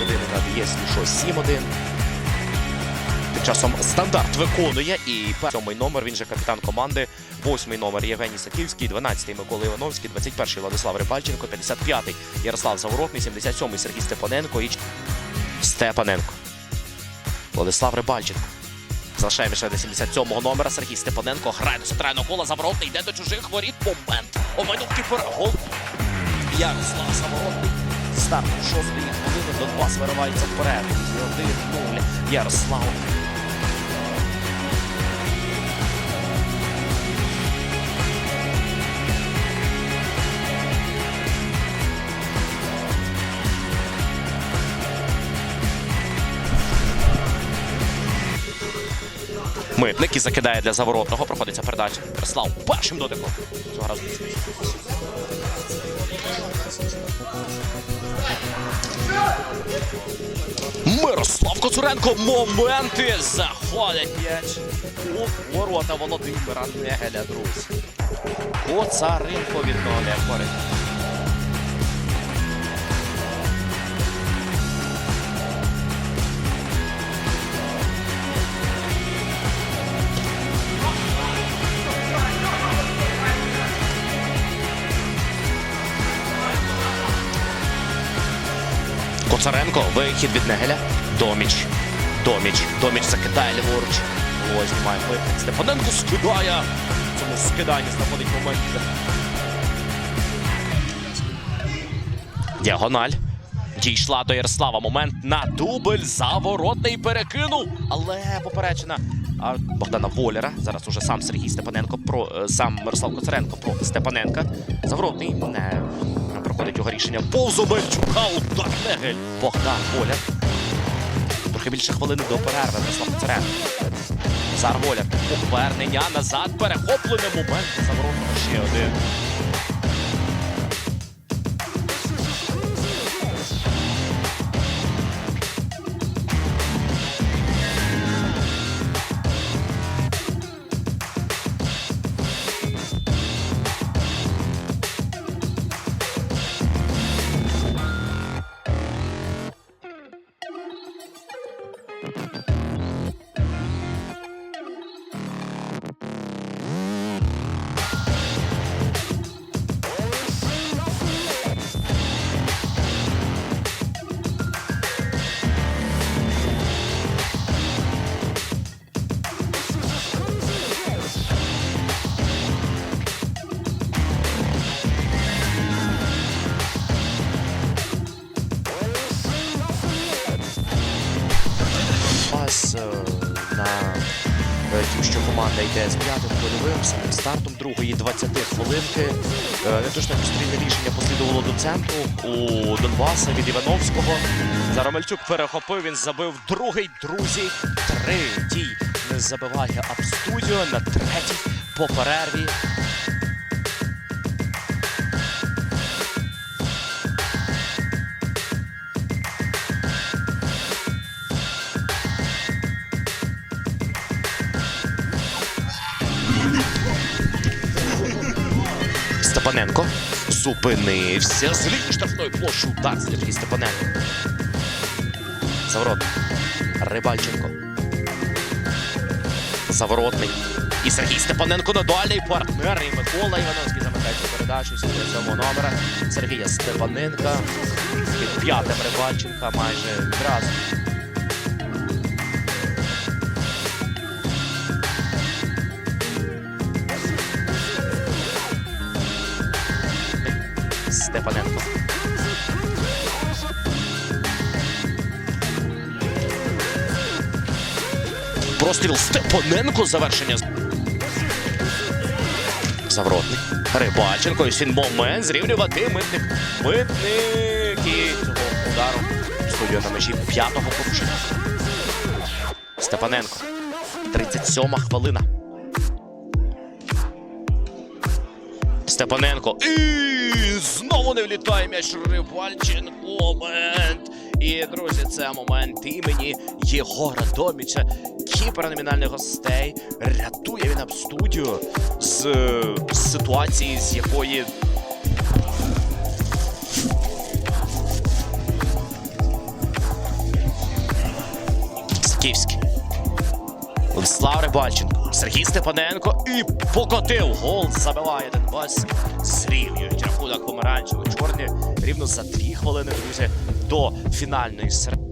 5-1, якщо що 7-1. Тим часом стандарт виконує і сьомий номер, він же капітан команди. Восьмий номер Євгеній Саківський, 12-й Микола Івановський, 21-й Владислав Рибальченко, 55-й Ярослав Заворотний, 77-й Сергій Степаненко і Степаненко. Владислав Рибальченко. Залишаємо ще до 77-го номера. Сергій Степаненко грає до центрального кола. Заворотний йде до чужих воріт. Момент. Оманюк кіпер. Гол. Ярослав Заворотний. Старт хвилини. Донбас виривається вперед. 1-0. Ярослав. Митник і закидає для заворотного. Проходиться передача. Ярослав першим дотиком. Цього разу. Мирослав Коцуренко. Моменти заходять м'яч у ворота Володимира Негеля, друзі. Коцаренко відновлює поряд. Коцаренко, вихід від Негеля. Доміч. Доміч. Доміч закидає ліворуч. Ось вихід. Степаненко скидає. Цьому скиданні знаходить момент. Діагональ. Дійшла до Ярослава. Момент на дубль. Заворотний перекинув. Але поперечена. А Богдана Воляра. Зараз уже сам Сергій Степаненко про е, сам Мирослав Коцаренко про Степаненка. Заворотний не проходить його рішення. Повз Омельчука. Удар Негель. Богдан Воля. Трохи більше хвилини до перерви. Мирослав Коцаренко. Назар Воляр. Повернення назад. Перехоплений момент. Заворотного ще один. Що команда йде з п'ятим польовим самим стартом другої 20 хвилинки. Е, Неточне постійне рішення послідувало до центру у Донбаса від Івановського. Заромельчук перехопив, він забив другий, друзі. Третій не забиває Абстудіо на третій по перерві. Степаненко зупинився з лінії штрафної площі удар Сергій Степаненко. Заворот. Рибальченко. Заворотний. І Сергій Степаненко на дальній партнер. І Микола Івановський замикає цю передачу. 77 номера Сергія Степаненка. Під п'ятим Рибальченка майже відразу. Степаненко. Простріл Степаненко завершення. Завротний. Рибальченко. І сін момент зрівнювати митник. Митник. І цього удару. Студіо на межі п'ятого порушення. Степаненко. 37 хвилина. Степаненко. І Знову не влітає м'яч Ривальченко. Момент. І друзі, це момент імені Єгора Доміча. Кіпер номінальних гостей рятує він об студію з ситуації, з якої. Скіфський. Владислав Рибальченко, Сергій Степаненко і покотив гол забиває Донбас. Зрівнюють рахунок помаранчево чорні рівно за дві хвилини, друзі, до фінальної середини.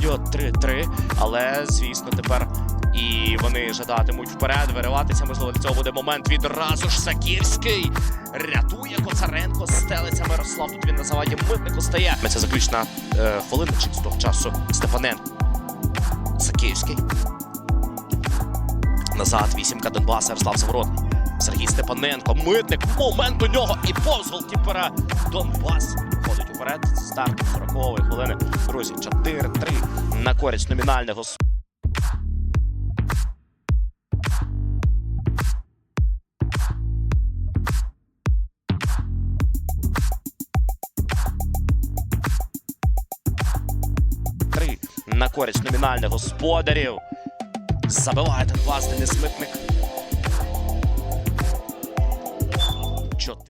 Йо, 3-3, але звісно тепер і вони жадатимуть вперед, вириватися. Можливо, для цього буде момент відразу ж Саківський. Рятує Коцаренко, стелиться Мирослав. Тут він на заваді митнику стає. Це заключна е, хвилина чи з того часу Степаненко. Саківський. Назад вісімка Донбаса, Ярослав Заворотний. Сергій Степаненко, митник, момент у нього і повз голкіпера Донбас. Ходить уперед. Старт 40-ї хвилини. Друзі, 4-3 на користь номінального. Користь номінальних господарів. Забиває Донбас Денис Митник.